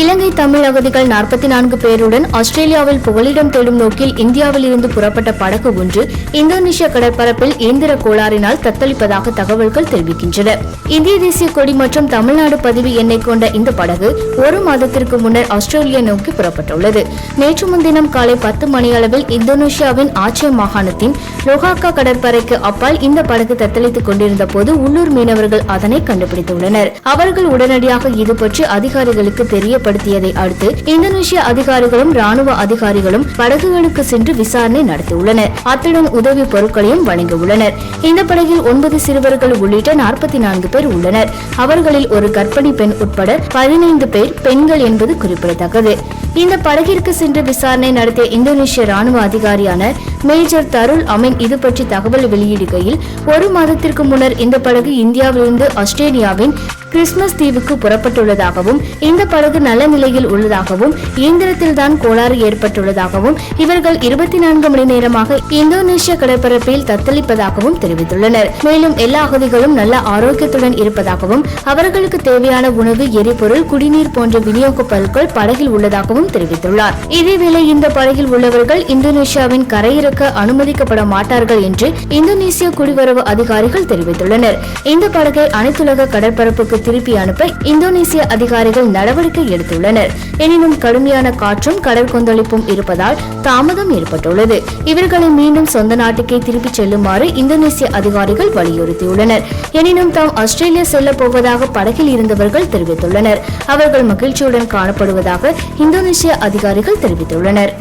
இலங்கை தமிழ் அகதிகள் நாற்பத்தி நான்கு பேருடன் ஆஸ்திரேலியாவில் புகலிடம் தேடும் நோக்கில் இந்தியாவில் இருந்து புறப்பட்ட படகு ஒன்று இந்தோனேஷிய கடற்பரப்பில் இயந்திர கோளாறினால் தத்தளிப்பதாக தகவல்கள் தெரிவிக்கின்றன. இந்திய தேசிய கொடி மற்றும் தமிழ்நாடு பதிவு எண்ணை கொண்ட இந்த படகு ஒரு மாதத்திற்கு முன்னர் ஆஸ்திரேலியா நோக்கி புறப்பட்டுள்ளது. நேற்று முன்தினம் காலை பத்து மணியளவில் இந்தோனேஷியாவின் ஆச்சே மாகாணத்தின் லோகாக்கா கடற்பரைக்கு அப்பால் இந்த படகு தத்தளித்துக் கொண்டிருந்த போது உள்ளூர் மீனவர்கள் அதனை கண்டுபிடித்துள்ளனர். அவர்கள் உடனடியாக இது பற்றி அதிகாரிகளுக்கு தெரியப்படுத்தியதை அடுத்து இந்தோனேஷிய அதிகாரிகளும் ராணுவ அதிகாரிகளும் படகுகளுக்கு சென்று விசாரணை நடத்தியுள்ளனர். அத்துடன் உதவி பொருட்களையும் வழங்கியுள்ளனர். இந்த படகில் ஒன்பது சிறுவர்கள் உள்ளிட்ட நாற்பத்தி நான்கு பேர் உள்ளனர். அவர்களில் ஒரு கர்ப்பிணி பெண் உட்பட பதினைந்து பேர் பெண்கள் என்பது குறிப்பிடத்தக்கது. இந்த படகிற்கு சென்று விசாரணை நடத்திய இந்தோனேஷிய ராணுவ அதிகாரியான மேஜர் தருள் அமின் இது பற்றி தகவல் வெளியிடுகையில் ஒரு மாதத்திற்கு முன்னர் இந்த படகு இந்தியாவிலிருந்து ஆஸ்திரேலியாவின் கிறிஸ்துமஸ் தீவுக்கு புறப்பட்டுள்ளதாகவும் இந்த படகு நல்ல நிலையில் உள்ளதாகவும் இயந்திரத்தில் தான் கோளாறு ஏற்பட்டுள்ளதாகவும் இவர்கள் இருபத்தி நான்கு மணி நேரமாக இந்தோனேஷிய கடற்பரப்பில் தத்தளிப்பதாகவும் தெரிவித்துள்ளனர். மேலும் எல்லா அகதிகளும் நல்ல ஆரோக்கியத்துடன் இருப்பதாகவும் அவர்களுக்கு தேவையான உணவு எரிபொருள் குடிநீர் போன்ற விநியோக பொருட்கள் படகில் உள்ளதாகவும் தெரிவித்துள்ளார். இதேவேளை இந்த படகில் உள்ளவர்கள் இந்தோனேஷியாவின் கரையிறக்க அனுமதிக்கப்பட மாட்டார்கள் என்று இந்தோனேசிய குடிவரவு அதிகாரிகள் தெரிவித்துள்ளனர். இந்த படகை அனைத்துலக கடற்பரப்புக்கு திருப்பி அனுப்ப இந்தோனேசிய அதிகாரிகள் நடவடிக்கை எடுத்துள்ளனர். எனினும் கடுமையான காற்றும் கடல் கொந்தளிப்பும் இருப்பதால் தாமதம் ஏற்பட்டுள்ளது. இவர்களை மீண்டும் சொந்த நாட்டுக்கே திருப்பிச் செல்லுமாறு இந்தோனேசிய அதிகாரிகள் வலியுறுத்தியுள்ளனர். எனினும் தாம் ஆஸ்திரேலியா செல்ல போவதாக படகில் இருந்தவர்கள் தெரிவித்துள்ளனர். அவர்கள் மகிழ்ச்சியுடன் காணப்படுவதாக இந்தோனேசிய அதிகாரிகள் தெரிவித்துள்ளனர்.